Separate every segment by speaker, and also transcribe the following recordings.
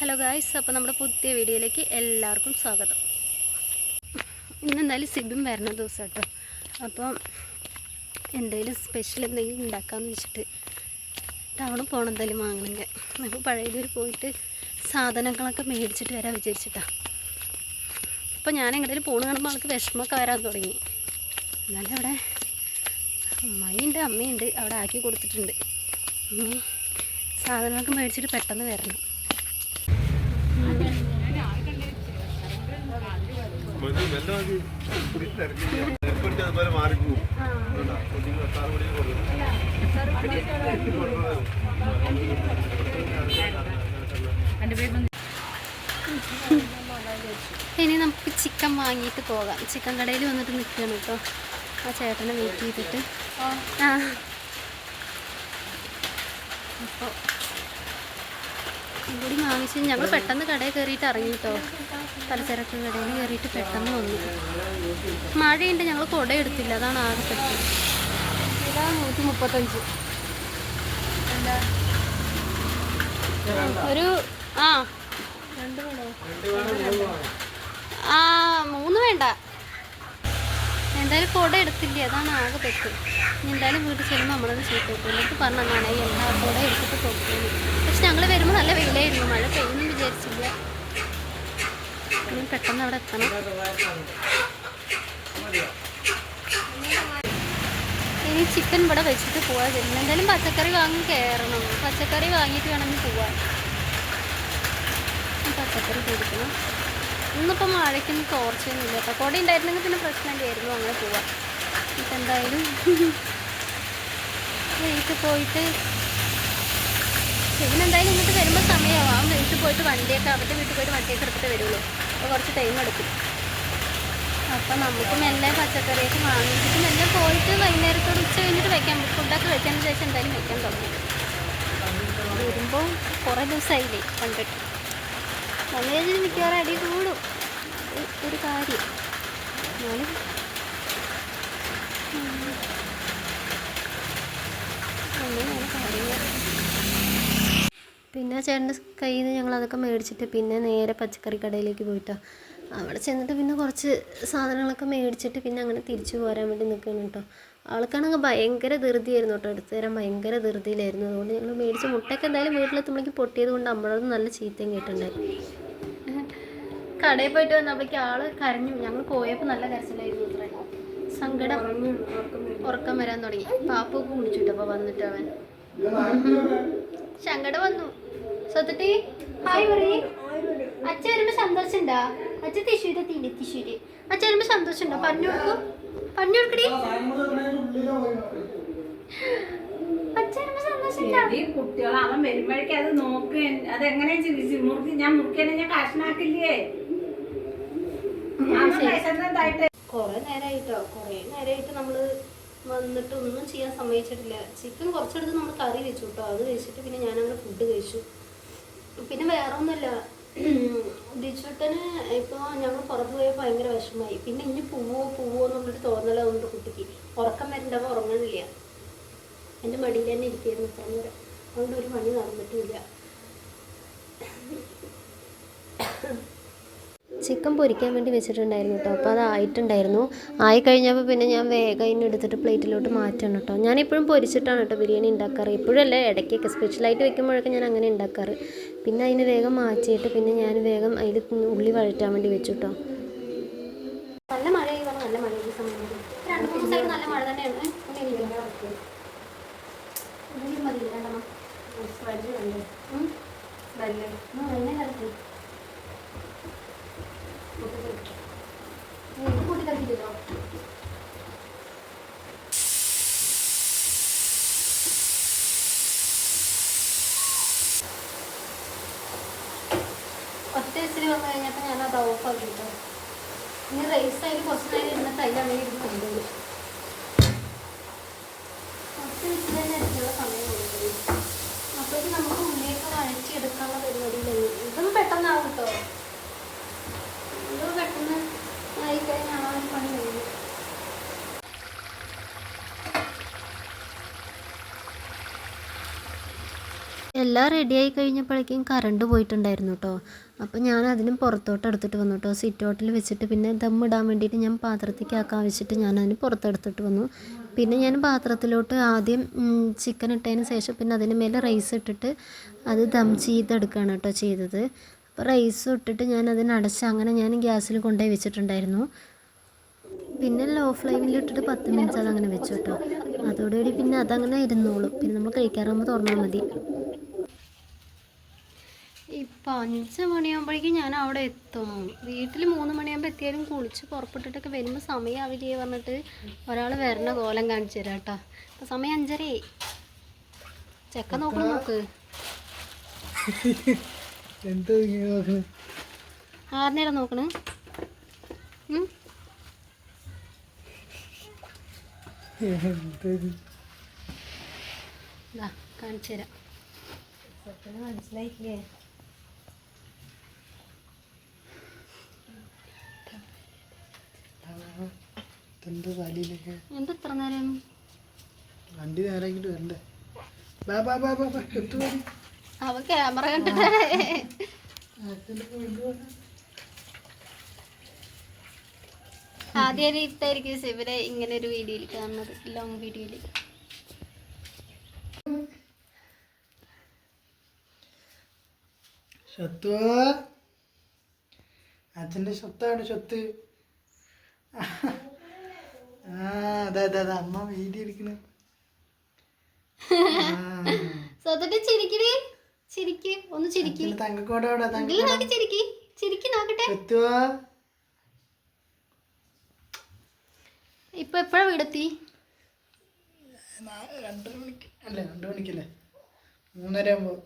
Speaker 1: Hello guys അപ്പോൾ നമ്മുടെ പുതിയ വീഡിയോയിലേക്ക് എല്ലാവർക്കും സ്വാഗതം. ഇന്ന് എന്തായാലും സിബിൻ വരുന്ന ദിവസം കേട്ടോ. അപ്പം എന്തെങ്കിലും സ്പെഷ്യൽ എന്തെങ്കിലും ഉണ്ടാക്കാമെന്ന് വെച്ചിട്ട് ടൗണിൽ പോകണം എന്തായാലും വാങ്ങണമെങ്കിൽ അപ്പോൾ പഴയതൂർ പോയിട്ട് സാധനങ്ങളൊക്കെ മേടിച്ചിട്ട് വരാൻ വിചാരിച്ചിട്ടാണ് അപ്പോൾ ഞാൻ എങ്ങോട്ടേലും പോണ് കാണുമ്പോൾ ആൾക്ക് വിഷമമൊക്കെ വരാൻ തുടങ്ങി. എന്നാലും അവിടെ അമ്മയുണ്ട് അമ്മയുണ്ട് അവിടെ ആക്കി കൊടുത്തിട്ടുണ്ട്. ഇനി സാധനങ്ങളൊക്കെ മേടിച്ചിട്ട് പെട്ടെന്ന് വരണം. ഇനി നമുക്ക് ചിക്കൻ വാങ്ങിയിട്ട് പോകാം. ചിക്കൻ കടയിൽ വന്നിട്ട് നിൽക്കുകയാണ് കേട്ടോ. ആ ചേട്ടനെ വെയിറ്റ് ചെയ്തിട്ട്. ആ. അപ്പോൾ കൂടി വാങ്ങിച്ച് ഞങ്ങൾ പെട്ടെന്ന് കടയിൽ കയറിയിട്ട് ഇറങ്ങി കേട്ടോ. പലചരക്ക് കടയിൽ കയറിയിട്ട് പെട്ടെന്ന് വന്നു. മഴയുണ്ട് ഞങ്ങൾ കുട എടുത്തില്ല. അതാണ് ആകെ പെട്ടത് ഇതാ നൂറ്റി മുപ്പത്തഞ്ച് ഒരു ആ. രണ്ട് വേണോ? ആ മൂന്ന് വേണ്ട. എന്തായാലും കുട എടുത്തില്ലേ? അതാണ് ആകെ പെട്ട് ഇനി എന്തായാലും വീട്ടിൽ ചെല്ലുമ്പോൾ നമ്മളത് ചെയ്തു എന്നിട്ട് പറഞ്ഞാണ് ഈ എല്ലാ കുട എടുത്തിട്ട് കൊടുക്കുന്നു പക്ഷെ ഞങ്ങൾ വരുമ്പോൾ നല്ല വെയിലായിരുന്നു. മഴ പെയ്യുന്നു വിചാരിച്ചില്ല. ഇനി പെട്ടെന്ന് അവിടെ എത്തണം. ഇനി ചിക്കൻ ഇവിടെ വെച്ചിട്ട് പോവാൻ തരുന്നു എന്തായാലും പച്ചക്കറി വാങ്ങി കയറണം. പച്ചക്കറി വാങ്ങിയിട്ട് വേണമെങ്കിൽ പോവാൻ. പച്ചക്കറി കൊടുക്കണം ഇന്നിപ്പോൾ മഴയ്ക്കൊന്നും തോർച്ചയൊന്നുമില്ല. കേട്ടോ കുട ഉണ്ടായിരുന്നെങ്കിൽ പിന്നെ പ്രശ്നമില്ലായിരുന്നു. അങ്ങനെ പോവാം. ഇപ്പം എന്തായാലും വീട്ടിൽ പോയിട്ട് എന്തായാലും ഇങ്ങോട്ട് വരുമ്പോൾ സമയമാവാം. ആ വീട്ടിൽ പോയിട്ട് വണ്ടിയൊക്കെ അവരുടെ വീട്ടിൽ പോയിട്ട് വണ്ടിയൊക്കെ എടുത്തിട്ട് വരുള്ളൂ. അപ്പോൾ കുറച്ച് ടൈം എടുക്കും. അപ്പം നമുക്ക് മെല്ലെ പച്ചക്കറിയൊക്കെ വാങ്ങിച്ചിട്ട് മെല്ലെ പോയിട്ട് വൈകുന്നേരത്തോട് ഉച്ച കഴിഞ്ഞിട്ട് വെക്കാൻ ഫുഡൊക്കെ വെക്കാൻ ശേഷം എന്തായാലും വെക്കാൻ തുടങ്ങും. വരുമ്പോൾ കുറേ ദിവസമായില്ലേ കണ്ടിട്ട്. കഴിഞ്ഞിട്ട് മിക്കവാറും അടി കൂടും. ഒരു- കാര്യം. പിന്നെ ചേട്ടന്റെ കയ്യിൽ നിന്ന് ഞങ്ങൾ അതൊക്കെ മേടിച്ചിട്ട് പിന്നെ നേരെ പച്ചക്കറി കടയിലേക്ക് പോയിട്ടോ. അവിടെ ചെന്നിട്ട് പിന്നെ കുറച്ച് സാധനങ്ങളൊക്കെ മേടിച്ചിട്ട് പിന്നെ അങ്ങനെ തിരിച്ചു പോരാൻ വേണ്ടി നിൽക്കണം കേട്ടോ. ആൾക്കാണെങ്കിൽ ഭയങ്കര ധൃതിയായിരുന്നു കേട്ടോ. എടുത്തു തരാൻ ഭയങ്കര ധൃതിയിലായിരുന്നു. അതുകൊണ്ട് ഞങ്ങൾ മേടിച്ച മുട്ടയൊക്കെ എന്തായാലും വീട്ടിലെത്തുമ്പോഴേക്ക് പൊട്ടിയത് കൊണ്ട് അമ്മളത് നല്ല ചീത്തയും കേട്ടിട്ടുണ്ടായിരുന്നു. കടയിൽ പോയിട്ട് വന്നപ്പോഴേക്ക് ആൾ കരഞ്ഞു. ഞങ്ങൾ പോയപ്പോൾ നല്ല കരച്ചിലായിരുന്നു അത്രേ. സങ്കടം ഉറക്കം വരാൻ തുടങ്ങി. പാപ്പൊക്കെ കുടിച്ചിട്ട് അപ്പോൾ വന്നിട്ട് അവൻ. സങ്കടം വന്നു. സത്യത്തി ഹായ് വരുമ്പോ സന്തോഷണ്ടാ അച്ഛ തിശൂര് തീണ്ടി തിശൂര് അച്ഛ വരുമ്പോ സന്തോഷണ്ടോ പറഞ്ഞു കൊടുക്കൂ കൊടുക്കടി.
Speaker 2: കുട്ടികൾ അവൻ വരുമ്പോഴേക്കും അത് നോക്ക്. അതെങ്ങനെ ചിരിച്ച് മുറുക്കി ഞാൻ മുറുക്കിയാലും ഞാൻ കഷ്ണാക്കില്ലേ?
Speaker 1: കുറെ നേരമായിട്ടോ കുറെ നേരമായിട്ട് നമ്മൾ വന്നിട്ട് ഒന്നും ചെയ്യാൻ സമ്മതിച്ചിട്ടില്ല. ചിക്കൻ കുറച്ചെടുത്ത് നമ്മൾ കറി വെച്ചു കേട്ടോ അത് കഴിച്ചിട്ട് പിന്നെ ഞാൻ അങ്ങനെ ഫുഡ് കഴിച്ചു. പിന്നെ വേറെ ഒന്നുമില്ല ദിച്ചുട്ടന് ഇപ്പോൾ ഞങ്ങൾ പുറത്ത് പോയാൽ ഭയങ്കര വിഷമമായി. പിന്നെ ഇനി പോവോ പോവോ എന്നുള്ളൊരു തോന്നലുണ്ട് കുട്ടിക്ക്. ഉറക്കം വരണ്ടപ്പോൾ ഉറങ്ങണില്ല. എന്റെ മടിയിൽ തന്നെ ഇരിക്കുന്നു ഇത്ര നേരം. അതുകൊണ്ട് ഒരു പണി നടന്നിട്ടില്ല. ചിക്കൻ പൊരിക്കാൻ വേണ്ടി വെച്ചിട്ടുണ്ടായിരുന്നു കേട്ടോ. അപ്പോൾ അത് ആയിട്ടുണ്ടായിരുന്നു. ആയി കഴിഞ്ഞപ്പോൾ പിന്നെ ഞാൻ വേഗം അതിന് എടുത്തിട്ട് പ്ലേറ്റിലോട്ട് മാറ്റണം കേട്ടോ. ഞാനിപ്പോഴും പൊരിച്ചിട്ടാണ് കേട്ടോ ബിരിയാണി ഉണ്ടാക്കാറ്. ഇപ്പോഴല്ലേ ഇടയ്ക്കൊക്കെ സ്പെഷ്യലായിട്ട് വെക്കുമ്പോഴൊക്കെ ഞാൻ അങ്ങനെ ഉണ്ടാക്കാറ്. പിന്നെ അതിന് വേഗം മാറ്റിയിട്ട് പിന്നെ ഞാൻ വേഗം അതിൽ ഉള്ളി വഴറ്റാൻ വേണ്ടി വെച്ചു കേട്ടോ നല്ല മഴയായി നല്ല മഴ ഈ സമയം. രണ്ട് മൂന്ന് ദിവസമായിട്ട് നല്ല മഴ തന്നെയാണ്. മതി രണ്ടെണ്ണം. കൂട്ടി കളിക്കില്ലോ ഒറ്റ വിസിൽ വന്നു കഴിഞ്ഞപ്പോൾ ഞാൻ അത് ഓഫ് ആക്കിട്ടോ ഇനി റൈസ് ആയിട്ട് കുറച്ച് നേരം ഇരുന്നിട്ട് അതിലാണെങ്കിൽ ഇരുന്ന് കൊണ്ടുപോയി ഒറ്റ വിസിൽ തന്നെ അടിച്ചുള്ള സമയം കൊണ്ടുപോയി അപ്പോഴേക്ക് നമുക്ക് ഉള്ളിയൊക്കെ വഴറ്റിയെടുക്കാനുള്ള പരിപാടിയിലായി ഇതൊന്നും പെട്ടെന്നാവും കേട്ടോ ഇത് പെട്ടെന്ന് ആയിക്കഴിഞ്ഞാൽ ആ ഒരു പണി കഴിഞ്ഞു എല്ലാ റെഡിയായി കഴിഞ്ഞപ്പോഴേക്കും കറണ്ട് പോയിട്ടുണ്ടായിരുന്നു കേട്ടോ അപ്പോൾ ഞാൻ അതിനും പുറത്തോട്ട് എടുത്തിട്ട് വന്നു കേട്ടോ സിറ്റ് ഔട്ടിൽ വെച്ചിട്ട് പിന്നെ ദം ഇടാൻ വേണ്ടിയിട്ട് ഞാൻ പാത്രത്തേക്ക് ആക്കാൻ വെച്ചിട്ട് ഞാൻ അതിന് പുറത്തെടുത്തിട്ട് വന്നു. പിന്നെ ഞാൻ പാത്രത്തിലോട്ട് ആദ്യം ചിക്കൻ ഇട്ടതിന് ശേഷം പിന്നെ അതിന് മേലെ റൈസ് ഇട്ടിട്ട് അത് ദം ചെയ്തെടുക്കുകയാണ് കേട്ടോ ചെയ്തത്. അപ്പോൾ റൈസ് ഇട്ടിട്ട് ഞാൻ അതിനടച്ച് അങ്ങനെ ഞാൻ ഗ്യാസിൽ കൊണ്ടുപോയി വെച്ചിട്ടുണ്ടായിരുന്നു. പിന്നെ ലോ ഫ്ലെയിമിൽ ഇട്ടിട്ട് പത്ത് മിനിറ്റ് അത് അങ്ങനെ വെച്ചു കേട്ടോ അതോടുകൂടി പിന്നെ അതങ്ങനെ ഇരുന്നോളും. പിന്നെ നമ്മൾ കഴിക്കാറാകുമ്പോൾ തുറന്നാൽ മതി. ഇപ്പം അഞ്ച് മണിയാകുമ്പോഴേക്കും ഞാൻ അവിടെ എത്തും. വീട്ടിൽ മൂന്ന് മണിയാകുമ്പോൾ എത്തിയാലും കുളിച്ച് പുറപ്പെട്ടിട്ടൊക്കെ വരുമ്പോൾ സമയമാവില്ലേ പറഞ്ഞിട്ട് ഒരാൾ വരണ കോലം കാണിച്ചു തരാം കേട്ടോ. അപ്പം സമയം അഞ്ചരയായി. ചെക്ക നോക്കണം നോക്ക്. ആറിനേരം നോക്കണ്? കാണിച്ചു തരാം. മനസ്സിലായില്ലേ
Speaker 3: ഇതെന്താ തലയിലൊക്കെ
Speaker 1: എന്താ ഇത്ര നേരം?
Speaker 3: വണ്ടി നേരാക്കിട്ട് വരണ്ടേ. ബാ ബാ ബാ ബാ ബാ എത്തു മതി
Speaker 1: അവ ക്യാമറ കണ്ടിട്ട് ആദ്യമായിട്ടായിരിക്കും ശിവരെ ഇങ്ങനെ ഒരു വീഡിയോയിൽ കാണുന്നത് ലോങ് വീഡിയോയിൽ
Speaker 3: സ്വത്ത് അച്ഛന്റെ അതെ അതെ അമ്മ വീഡിയോ എടുക്കണ
Speaker 1: സ്വതന്റെ ചിരിക്കണേ ചിരിക്ക്. ഒന്ന് ചിരിക്ക്.
Speaker 3: തങ്കക്കോടെ അവിടെ തങ്ക
Speaker 1: ഇതിൽ നോക്കി ചിരിക്ക്. ചിരിക്ക് നോക്കട്ടെ. ഇപ്പൊ എപ്പോഴാ വീടെത്തി?
Speaker 3: രണ്ടര മണിക്ക്. അല്ല രണ്ട് മണിക്കല്ലേ? മൂന്നര ആകുമ്പോൾ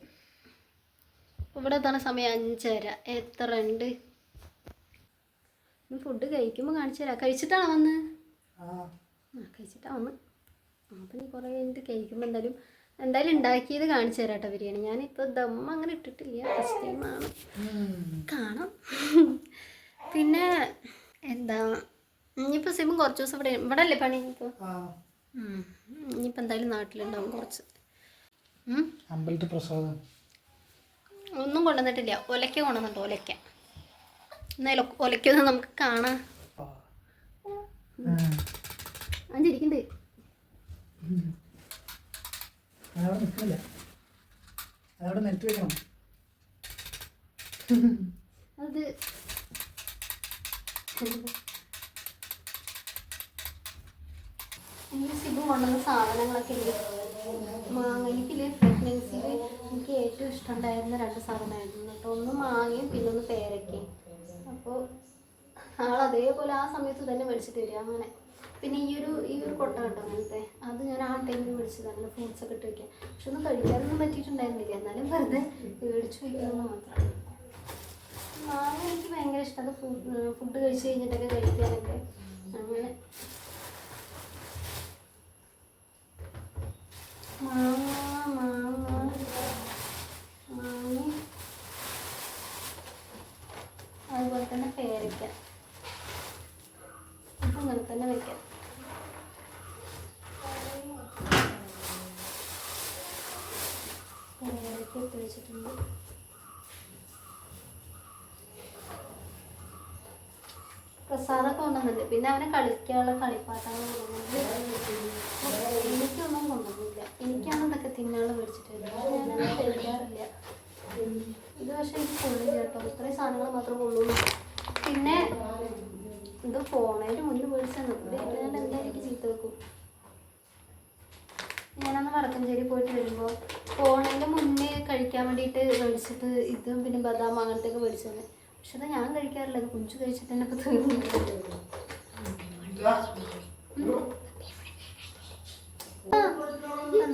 Speaker 1: ഇവിടെ എത്താണ് സമയം അഞ്ചര. എത്ര ഉണ്ട് ഫുഡ് കഴിക്കുമ്പോൾ കാണിച്ചു തരാം. കഴിച്ചിട്ടാണോ വന്ന്? കഴിച്ചിട്ടാ വന്ന്. അപ്പം നീ കുറേ കഴിഞ്ഞിട്ട് കഴിക്കുമ്പോൾ എന്തായാലും എന്തായാലും ഉണ്ടാക്കിയത് കാണിച്ചു തരാം കേട്ടോ ബിരിയാണി. ഞാനിപ്പോൾ ദമ്മ അങ്ങനെ ഇട്ടിട്ടില്ല. ഫസ്റ്റ് ടൈമാണ്
Speaker 3: ആണ്.
Speaker 1: കാണാം. പിന്നെ എന്താ ഇനിയിപ്പോൾ സിമും കുറച്ച് ദിവസം ഇവിടെ ഇവിടെ അല്ലേ പണി ഇപ്പോൾ
Speaker 3: ആ.
Speaker 1: ഇനിയിപ്പോൾ എന്തായാലും നാട്ടിലുണ്ടാവും കുറച്ച്.
Speaker 3: അമ്പലത്തിൽ പ്രസാദം.
Speaker 1: ഒന്നും കൊണ്ടുവന്നിട്ടില്ല. ഒലക്ക കൊണ്ടുവന്നിട്ട് ഒലക്ക എന്നാലും ഒലക്കൊന്നും നമുക്ക് കാണാം.
Speaker 3: ആ.
Speaker 1: അഞ്ചിരിക്കണ്ട്.
Speaker 3: അതവിടെ നിൽക്കില്ല. അതവിടെ നിരത്തി വെക്കണം.
Speaker 1: അത് എനിക്ക് സിബു കൊണ്ടുവന്ന സാധനങ്ങളൊക്കെ പ്രഗ്നൻസിയിൽ എനിക്ക് ഏറ്റവും ഇഷ്ടമുണ്ടായിരുന്ന രണ്ട് സാധനമായിരുന്നു. കേട്ടോ ഒന്ന് മാങ്ങയും പിന്നെ ഒന്ന് പേരയ്ക്കയും അപ്പോൾ ആൾ അതേപോലെ ആ സമയത്ത് തന്നെ മേടിച്ചിട്ട് വരിക അങ്ങനെ. പിന്നെ ഈ ഒരു ഈ ഒരു കൊട്ട കേട്ടോ അങ്ങനത്തെ? അത് ഞാൻ ആ ടൈമിൽ മേടിച്ചതാണ് ഫ്രൂട്ട്സ് ഒക്കെ ഇട്ട് വയ്ക്കാൻ പക്ഷെ ഒന്നും കഴിക്കാനൊന്നും പറ്റിയിട്ടുണ്ടായിരുന്നില്ല. എന്നാലും വെറുതെ മേടിച്ചു വയ്ക്കുന്നത് മാത്രം. മാങ്ങ എനിക്ക് ഭയങ്കര ഇഷ്ടമാണ് ഫുഡ് ഫുഡ് കഴിച്ച് കഴിഞ്ഞിട്ടൊക്കെ കഴിക്കാനൊക്കെ അങ്ങനെ മാങ്ങ മാങ്ങ മാങ്ങ അതുപോലെ തന്നെ പേരയ്ക്ക അപ്പം അങ്ങനെ തന്നെ വെക്കാം പേരയ്ക്ക ഇട്ട് വെച്ചിട്ടുണ്ട് പ്രസാദമൊക്കെ കൊണ്ടുവന്നിട്ട് പിന്നെ അവനെ കളിക്കാനുള്ള കളിപ്പാട്ടങ്ങൾ എനിക്കൊന്നും കൊണ്ടുവന്നില്ല. എനിക്കാണ് ഇതൊക്കെ തിന്നാൾ മേടിച്ചിട്ട് ഇത് പക്ഷെ എനിക്ക് കൊള്ളില്ല കേട്ടോ. ഇത്രയും സാധനങ്ങൾ മാത്രം കൊള്ളുള്ളൂ. പിന്നെ ഇത് ഫോണേന്റെ മുന്നിൽ മേടിച്ചാൽ ഞാൻ എന്തായാലും എനിക്ക് ചീത്ത വെക്കും. ഞാനന്ന് വടക്കഞ്ചേരി പോയിട്ട് വരുമ്പോൾ ഫോണേന്റെ മുന്നേ കഴിക്കാൻ വേണ്ടിയിട്ട് മേടിച്ചിട്ട് ഇതും പിന്നെ ബദാം അങ്ങനത്തെ ഒക്കെ മേടിച്ചത് പക്ഷെ അത് ഞാൻ കഴിക്കാറില്ല. അത് കുഞ്ചു കഴിച്ചിട്ട് തന്നെ ഇപ്പോൾ തീർന്നു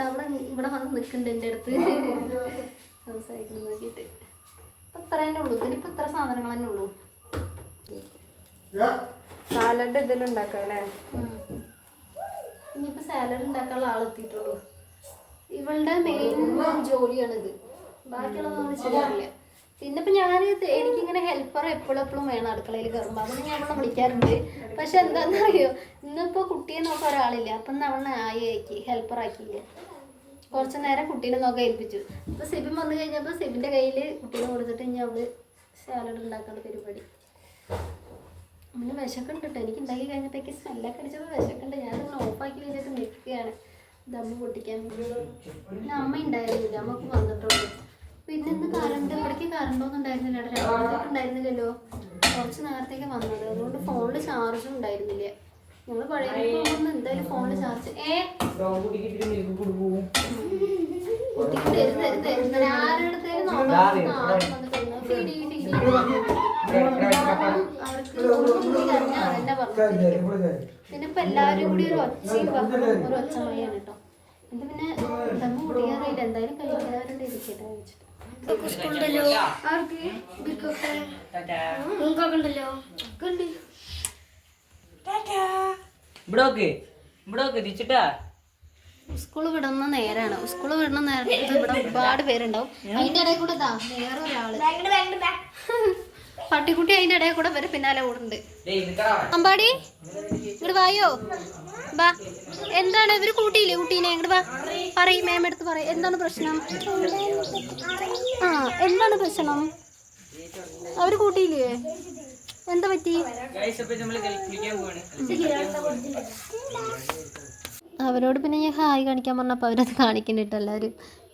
Speaker 1: അവിടെ ഇവിടെ വന്ന് നിൽക്കുന്നുണ്ട് എന്റെ അടുത്ത്. സംസാരിക്കുന്നത് നോക്കിയിട്ട്. ഇപ്പം ഇത്ര തന്നെ ഉള്ളൂ. ഇതിനിപ്പോൾ ഇത്ര സാധനങ്ങൾ തന്നെ ഉള്ളൂ.
Speaker 2: സാലഡ് ഇതിലുണ്ടാക്കാം അല്ലേ?
Speaker 1: ഇനിയിപ്പോൾ സാലഡ് ഉണ്ടാക്കാനുള്ള ആളെത്തിയിട്ടുള്ളൂ ഇവളുടെ മെയിൻ ജോലിയാണിത്. ബാക്കിയുള്ളത് നമ്മൾ ചെയ്യാറില്ല. പിന്നെ ഇപ്പം ഞാൻ എനിക്കിങ്ങനെ ഹെൽപ്പർ എപ്പോഴും എപ്പോഴും വേണം അടുക്കളയിൽ കയറുമ്പോൾ അതുകൊണ്ട് ഞാൻ അവളെ വിളിക്കാറുണ്ട്. പക്ഷെ എന്താണെന്നറിയോ ഇന്നിപ്പോൾ കുട്ടിയെ നോക്കാൻ ഒരാളില്ല. അപ്പം അവളെ ആയി ആക്കി ഹെൽപ്പർ ആക്കിയില്ല. കുറച്ച് നേരം കുട്ടീനെ നോക്കാൻ ഏൽപ്പിച്ചു. അപ്പോൾ സിബിൻ വന്നു കഴിഞ്ഞപ്പോൾ സിബിന്റെ കയ്യിൽ കുട്ടീനെ കൊടുത്തിട്ട് ഇനി അവൾ സാലഡ് ഉണ്ടാക്കാനുള്ള പരിപാടി. പിന്നെ വിശക്കുണ്ട് കേട്ടോ. എനിക്ക് ഉണ്ടാക്കി കഴിഞ്ഞപ്പോഴേക്ക് സ്മെല്ലൊക്കെ അടിച്ചപ്പോൾ വിശക്കുണ്ട് ഞാനൊന്ന് ഓഫാക്കി വെച്ചിട്ട് നിൽക്കുകയാണ്. ദമ്മ പൊട്ടിക്കാൻ അമ്മ ഉണ്ടായിരുന്നില്ല. അമ്മയ്ക്ക് വന്നിട്ടുള്ളൂ. പിന്നെ ഇന്ന് കറണ്ട് ഇവിടേക്ക് കറണ്ട് ഒന്നും ഉണ്ടായിരുന്നില്ല. രാവിലെ ഉണ്ടായിരുന്നില്ലല്ലോ. കുറച്ച് നേരത്തേക്ക് വന്നത്. അതുകൊണ്ട് ഫോണിൽ ചാർജും ഉണ്ടായിരുന്നില്ല. ഞങ്ങൾ പഴയ എന്തായാലും ഫോണിൽ ചാർജ് ഏ? പിന്നെ ഇപ്പൊ എല്ലാവരും കൂടി ഒരു ഒച്ചയും ഒരു ഒരു ഒച്ചമയാണ് കേട്ടോ ഇത് പിന്നെ ദമ്മ കുടിക്കാറില്ല എന്തായാലും കഴിക്കാറുണ്ട് ഇരിക്കട്ടെ വെച്ചിട്ട്
Speaker 4: സ്കൂളുണ്ടല്ലോ
Speaker 1: ആർക്ക്? ബിക്കൊക്കെ
Speaker 4: നിങ്ങൾക്കൊക്കെ ഉണ്ടല്ലോ
Speaker 1: കണ്ടി
Speaker 5: ഇവിടെ നോക്ക് ഇവിടെ നോക്ക് തിരിച്ചിട്ടാ
Speaker 1: സ്കൂൾ വിടുന്ന നേരാണ്. സ്കൂൾ വിടുന്ന നേരത്ത് ഇവിടെ ഒരുപാട് പേരുണ്ടാവും. അതിന്റെ ഇടയിൽ കൂടെ ഇതാ വേറെ ഒരാൾ പട്ടിക്കുട്ടി അതിന്റെ ഇടയിൽ കൂടെ വരെ. പിന്നാലെ കൂടുന്നുണ്ട് അമ്പാടി ഇവിടെ വായോ? വാ. എന്താണ്? ഇവർ കൂട്ടിയില്ലേ? കുട്ടീനെ? ഇങ്ങോട്ട് വാ. പറയും മേം എടുത്ത് പറയും. എന്താണ് പ്രശ്നം? ആ എന്താണ് പ്രശ്നം? അവർ കൂട്ടിയില്ലേ? എന്താ പറ്റി? അവരോട് പിന്നെ ഞാൻ ഹായ് കാണിക്കാൻ പറഞ്ഞപ്പോൾ അവരത് കാണിക്കുന്നുണ്ട്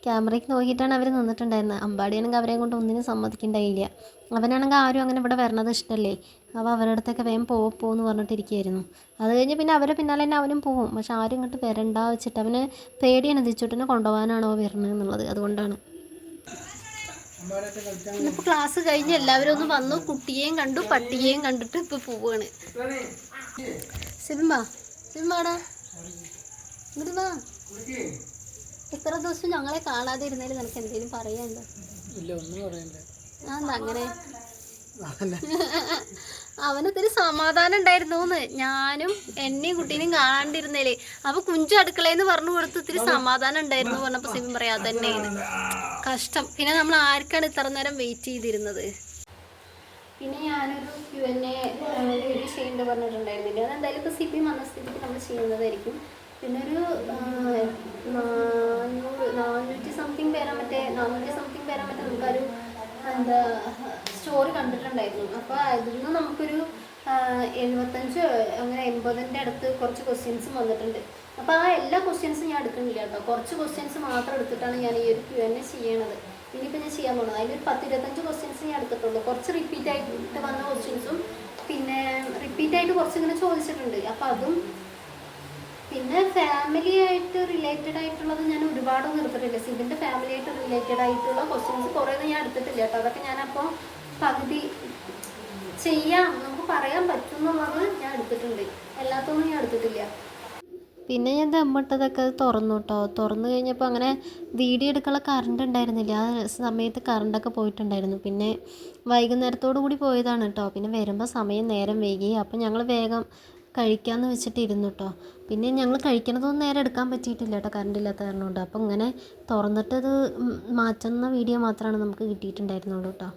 Speaker 1: ക്യാമറയ്ക്ക് നോക്കിയിട്ടാണ് അവർ നിന്നിട്ടുണ്ടായിരുന്നത്. അമ്പാടിയാണെങ്കിൽ അവരെ കൊണ്ട് ഒന്നിനും സമ്മതിക്കണ്ടായില്ല അവനാണെങ്കിൽ ആരും അങ്ങനെ ഇവിടെ വരണത് ഇഷ്ടമല്ലേ അപ്പോൾ അവരുടെ അടുത്തൊക്കെ വേഗം പോ പോന്ന് പറഞ്ഞിട്ടിരിക്കുകയായിരുന്നു. അത് കഴിഞ്ഞ് പിന്നെ അവരെ പിന്നാലെ തന്നെ അവനും പോവും. പക്ഷെ ആരും ഇങ്ങോട്ട് വരണ്ട വെച്ചിട്ട് അവന് പേടിയാണ്. തിരിച്ചോട്ടിനെ കൊണ്ടുപോകാനാണോ വരണത് എന്നുള്ളത്. അതുകൊണ്ടാണ്. ഇപ്പോൾ ക്ലാസ് കഴിഞ്ഞ് എല്ലാവരും ഒന്ന് വന്നു. കുട്ടിയെയും കണ്ടു പട്ടിയെയും കണ്ടിട്ട് ഇപ്പോൾ പോവുകയാണ് സിബിമ്പ സിബിമ്പാടാ ഇങ്ങോട്ട് വാ. ഇത്ര ദിവസം ഞങ്ങളെ കാണാതെ ഇരുന്നതിൽ നിനക്ക് എന്തെങ്കിലും പറയാനുണ്ടോ?
Speaker 3: ഇല്ല ഒന്നും പറയണ്ട
Speaker 1: അങ്ങനെ? അവനൊത്തിരി സമാധാനം ഉണ്ടായിരുന്നു ഞാനും എന്നെയും കുട്ടീനെയും കാണാണ്ടിരുന്നേ അപ്പൊ കുഞ്ചു അടുക്കളയെന്ന് പറഞ്ഞു കൊടുത്ത് ഇത്തിരി സമാധാനം ഉണ്ടായിരുന്നു പറഞ്ഞപ്പോ സിബിൻ പറയാ അതന്നെ കഷ്ടം. പിന്നെ നമ്മൾ ആർക്കാണ് ഇത്ര നേരം വെയിറ്റ് ചെയ്തിരുന്നത്? പിന്നെ ഞാനൊരു ക്യു എൻ എ വീഡിയോ ചെയ്യേണ്ടി പറഞ്ഞിട്ടുണ്ടായിരുന്നില്ല. അതെന്തായാലും ഇപ്പോൾ സിപി വന്ന സ്ഥിതിക്ക് നമ്മൾ ചെയ്യുന്നതായിരിക്കും. പിന്നെ ഒരു നാനൂറ് നാനൂറ്റി സംതിങ് പേരാ മറ്റേ നാനൂറ്റി സംതിങ് പേരാ മറ്റേ നമുക്കൊരു എന്താ സ്റ്റോറി കണ്ടിട്ടുണ്ടായിരുന്നു. അപ്പോൾ അതിൽ നിന്ന് നമുക്കൊരു എഴുപത്തഞ്ച് അങ്ങനെ എൺപതിന്റെ അടുത്ത് കുറച്ച് ക്വസ്റ്റ്യൻസും വന്നിട്ടുണ്ട്. അപ്പോൾ ആ എല്ലാ ക്വസ്റ്റ്യൻസും ഞാൻ എടുക്കുന്നില്ല കേട്ടോ. കുറച്ച് ക്വസ്റ്റ്യൻസ് മാത്രം എടുത്തിട്ടാണ് ഞാൻ ഈ ഒരു ക്യു എൻ എ ചെയ്യണത്. ഇനിയിപ്പോൾ ഞാൻ ചെയ്യാൻ പോകുന്നത് അതിലൊരു പത്ത് ഇരുപത്തഞ്ച് ക്വസ്റ്റ്യൻസ് ഞാൻ എടുത്തിട്ടുള്ളൂ. കുറച്ച് റിപ്പീറ്റ് ആയിട്ട് വന്ന ക്വസ്റ്റ്യൻസും പിന്നെ റിപ്പീറ്റ് ആയിട്ട് കുറച്ച് ഇങ്ങനെ ചോദിച്ചിട്ടുണ്ട്. അപ്പോൾ അതും പിന്നെ ഫാമിലി ആയിട്ട് റിലേറ്റഡ് ആയിട്ടുള്ളത് ഞാൻ ഒരുപാട് നിർത്തിട്ടില്ല സിബിന്റെ ഫാമിലി ആയിട്ട് റിലേറ്റഡ് ആയിട്ടുള്ള ക്വസ്റ്റ്യൻസ് കുറേ ഞാൻ എടുത്തിട്ടില്ല കേട്ടോ. അതൊക്കെ ഞാനപ്പോൾ പകുതി ചെയ്യാം. നമുക്ക് പറയാൻ പറ്റുന്നുള്ളത് ഞാൻ എടുത്തിട്ടുണ്ട്. എല്ലാത്തൊന്നും ഞാൻ എടുത്തിട്ടില്ല. പിന്നെ ഞാൻ ദമ്മിട്ടതൊക്കെ അത് തുറന്നു കേട്ടോ. തുറന്നു കഴിഞ്ഞപ്പോൾ അങ്ങനെ വീഡിയോ എടുക്കാനുള്ള കറണ്ട് ഉണ്ടായിരുന്നില്ല. ആ സമയത്ത് കറണ്ടൊക്കെ പോയിട്ടുണ്ടായിരുന്നു. പിന്നെ വൈകുന്നേരത്തോടു കൂടി പോയതാണ് കേട്ടോ. പിന്നെ വരുമ്പോൾ സമയം നേരം വൈകി. അപ്പോൾ ഞങ്ങൾ വേഗം കഴിക്കാമെന്ന് വെച്ചിട്ട് ഇരുന്നു കേട്ടോ പിന്നെ ഞങ്ങൾ കഴിക്കണതൊന്നും നേരെ എടുക്കാൻ പറ്റിയിട്ടില്ല കേട്ടോ കറണ്ട് ഇല്ലാത്ത കാരണം കൊണ്ട് അപ്പോൾ ഇങ്ങനെ തുറന്നിട്ടത് മാറ്റുന്ന വീഡിയോ മാത്രമാണ് നമുക്ക് കിട്ടിയിട്ടുണ്ടായിരുന്നുള്ളൂ കേട്ടോ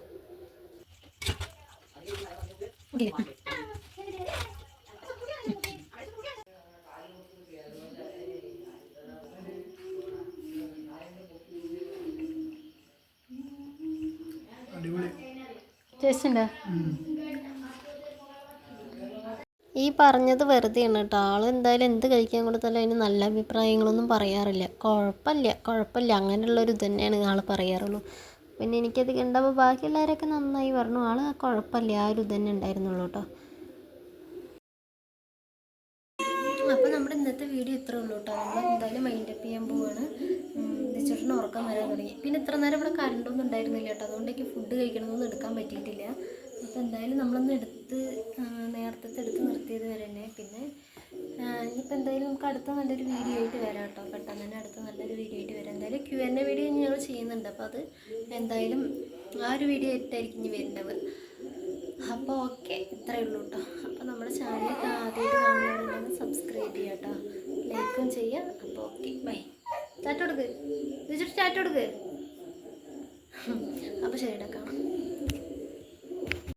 Speaker 3: ചേച്ചിണ്ടോ
Speaker 1: ടേസ്റ്റ് ഉണ്ടോ? ഈ പറഞ്ഞത് വെറുതെയാണ് കേട്ടോ. ആൾ എന്തായാലും എന്ത് കഴിക്കാൻ കൊടുത്താലും അതിന് നല്ല അഭിപ്രായങ്ങളൊന്നും പറയാറില്ല. കുഴപ്പമില്ല കുഴപ്പമില്ല. അങ്ങനെയുള്ളൊരു ഇത് തന്നെയാണ് ആൾ പറയാറുള്ളൂ. പിന്നെ എനിക്കത് കണ്ടപ്പോൾ ബാക്കിയുള്ളവരൊക്കെ നന്നായി പറഞ്ഞു. ആൾ കുഴപ്പമില്ല ആ ഒരു ഇത് തന്നെ ഉണ്ടായിരുന്നുള്ളൂ കേട്ടോ. അപ്പോൾ നമ്മുടെ ഇന്നത്തെ വീഡിയോ ഇത്രേ ഉള്ളൂ കേട്ടോ. നമ്മൾ എന്തായാലും മൈൻഡ് അപ്പ് ചെയ്യാൻ പോവാണ്. ചേട്ടന് ഉറക്കം വരാൻ തുടങ്ങി. പിന്നെ ഇത്ര നേരം ഇവിടെ കറണ്ടൊന്നും ഉണ്ടായിരുന്നില്ല കേട്ടോ. അതുകൊണ്ട് എനിക്ക് ഫുഡ് കഴിക്കണമെന്നൊന്നും എടുക്കാൻ പറ്റിയിട്ടില്ല. അപ്പോൾ എന്തായാലും നമ്മളൊന്ന് എടുത്ത് നേരത്തെ എടുത്ത് ഇപ്പം എന്തായാലും നമുക്ക് അടുത്ത നല്ലൊരു വീഡിയോ ആയിട്ട് വരാം കേട്ടോ. പെട്ടെന്ന് തന്നെ അടുത്ത നല്ലൊരു വീഡിയോ ആയിട്ട് വരാം. എന്തായാലും ക്യു എൻ എ വീഡിയോ ഞങ്ങൾ ചെയ്യുന്നുണ്ട്. അപ്പോൾ അത് എന്തായാലും ആ ഒരു വീഡിയോ ആയിട്ടായിരിക്കും ഇനി വരുന്നത്. അപ്പോൾ ഓക്കെ. ഇത്രയേ ഉള്ളൂ കേട്ടോ. അപ്പോൾ നമ്മുടെ ചാനൽ ആദ്യമായിട്ട് കാണുന്നവരുണ്ടെങ്കിൽ സബ്സ്ക്രൈബ് ചെയ്യുക കേട്ടോ. ലൈക്കും ചെയ്യാം അപ്പോൾ ഓക്കെ. ബൈ ചാറ്റോടുക്ക് ചാറ്റ് ചാറ്റോടുക്ക് അപ്പോൾ ശരി കാണാം